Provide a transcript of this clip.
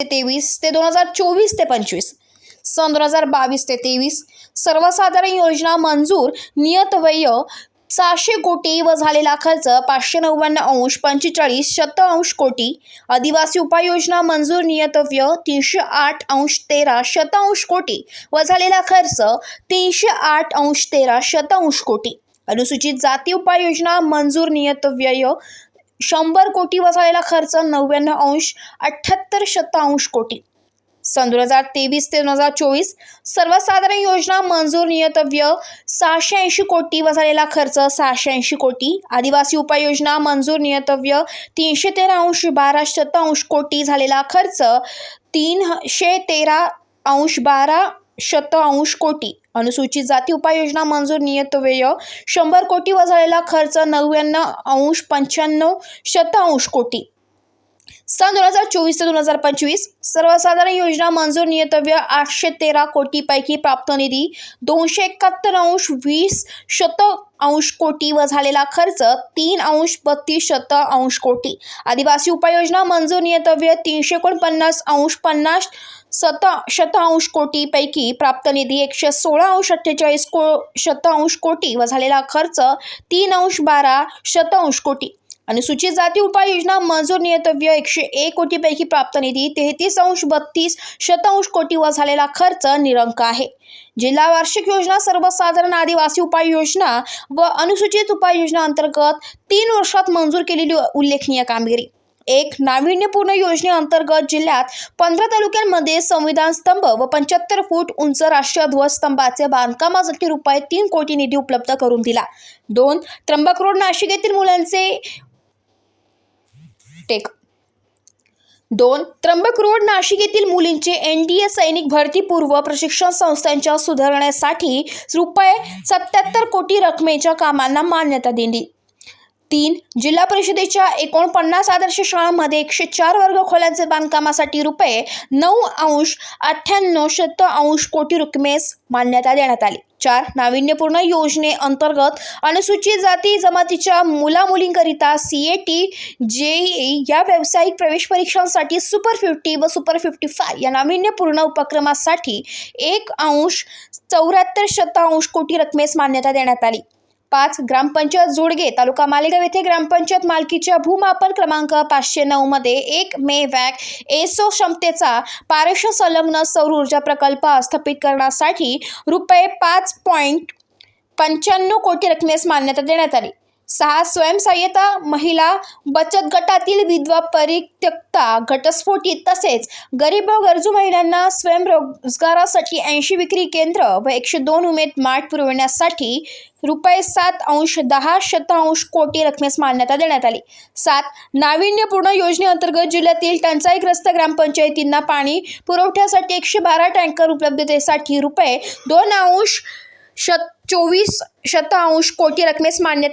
ते तेवीस ते दोन हजार चोवीस ते पंचवीस. सन दोन हजार बावीस ते तेवीस. सर्वसाधारण योजना मंजूर नियत व्यय सहाशे कोटी व झालेला खर्च पाचशे नव्याण्णव अंश पंचेचाळीस शत अंश कोटी. आदिवासी उपाययोजना मंजूर नियतव्य तीनशे आठ अंश तेरा शत अंश कोटी व झालेला खर्च तीनशे आठ अंश तेरा शत अंश कोटी. अनुसूचित जाती उपाययोजना मंजूर नियत व्यय शंभर कोटी व खर्च नव्याण्णव अंश अठ्ठ्याहत्तर शतांश कोटी. सन दोन हजार तेवीस ते दोन हजार चोवीस सर्वसाधारण योजना मंजूर नियतव्य सहाशे ऐंशी कोटी व झालेला खर्च सहाशे ऐंशी कोटी आदिवासी उपाययोजना मंजूर नियतव्य तीनशे तेरा अंश बारा शतांश कोटी झालेला खर्च तीनशे तेरा अंश बारा शतांश कोटी. अनुसूचित जाती उपाययोजना मंजूर नियत व्यय शंभर कोटी व झालेला खर्च नव्याण्णव अंश पंच्याण्णव शतांश कोटी. सन दोन हजार चोवीस ते दोन हजार पंचवीस सर्वसाधारण योजना मंजूर नियतव्य आठशे तेरा कोटीपैकी प्राप्त निधी दोनशे एकाहत्तर अंश वीस शत अंश कोटी व झालेला खर्च तीन अंश बत्तीस शत अंश कोटी. आदिवासी उपाययोजना मंजूर नियतव्य तीनशे एकोणपन्नास अंश पन्नास सत शतांश कोटीपैकी प्राप्त निधी एकशे सोळा अंश अठ्ठेचाळीस को शतांश कोटी व झालेला खर्च तीन अंश बारा शतांश कोटी. अनुसूचित जाती उपाययोजना मंजूर नियतव्य एकशे एक कोटीपैकी प्राप्त निधी तेहतीस अंश बत्तीस शतांश कोटी व झालेला खर्च निरंक आहे. जिल्हा वार्षिक योजना सर्वसाधारण आदिवासी उपाययोजना व अनुसूचित उपाययोजना अंतर्गत तीन वर्षात मंजूर केलेली उल्लेखनीय कामगिरी. एक नाविन्यपूर्ण योजनेअंतर्गत जिल्ह्यात पंधरा तालुक्यांमध्ये संविधान स्तंभ व पंच्याहत्तर फूट उंच राष्ट्रीय ध्वजस्तंभाचे बांधकामासाठी रुपये तीन कोटी निधी उपलब्ध करून दिला. दोन त्र्यंबक रोड नाशिक येथील मुलांचे टेक दोन त्र्यंबक रोड नाशिक येथील मुलींचे एन डी ए सैनिक भरतीपूर्व प्रशिक्षण संस्थांच्या सुधारण्यासाठी रुपये सत्याहत्तर कोटी रकमेच्या कामांना मान्यता दिली. तीन जिल्हा परिषदेच्या एकोणपन्नास आदर्श शाळांमध्ये एकशे चार वर्ग खोल्यांचे बांधकामासाठी रुपये नऊ अंश अठ्ठ्याण्णव शत अंश कोटी रकमेस मान्यता देण्यात आली. चार नाविन्यपूर्ण योजनेअंतर्गत अनुसूचित जाती जमातीच्या मुलामुलींकरिता सी ए टी जे या व्यावसायिक प्रवेश परीक्षांसाठी सुपर फिफ्टी व सुपर फिफ्टी फाय या नाविन्यपूर्ण उपक्रमासाठी एक अंश चौऱ्याहत्तर शतांश कोटी रकमेस मान्यता देण्यात आली. पाच ग्रामपंचायत जोडगे तालुका मालेगाव येथे ग्रामपंचायत मालकीच्या भूमापन क्रमांक पाचशे नऊमध्ये एक मे वॅक एसो क्षमतेचा पारेश संलग्न सौर ऊर्जा प्रकल्प स्थापित करण्यासाठी रुपये पाच पॉईंट पंच्याण्णव कोटी रकमेस मान्यता देण्यात आली. सहा स्वयंसहाय्यता महिला बचत गटातील विधवा परित्यक्ता घटस्फोटी तसेच गरीब व गरजू महिलांना स्वयंरोजगारासाठी ऐंशी विक्री केंद्र व एकशे दोन उमेद माठ पुरविण्यासाठी रुपये सात अंश दहा शतांश कोटी रकमेस मान्यता देण्यात आली. सात नाविन्यपूर्ण योजनेअंतर्गत जिल्ह्यातील टंचाईग्रस्त ग्रामपंचायतींना पाणी पुरवठ्यासाठी एकशे बारा टँकर उपलब्धतेसाठी रुपये दोन अंश शत चोवीस शतांश कोटी रकमेस मान्यता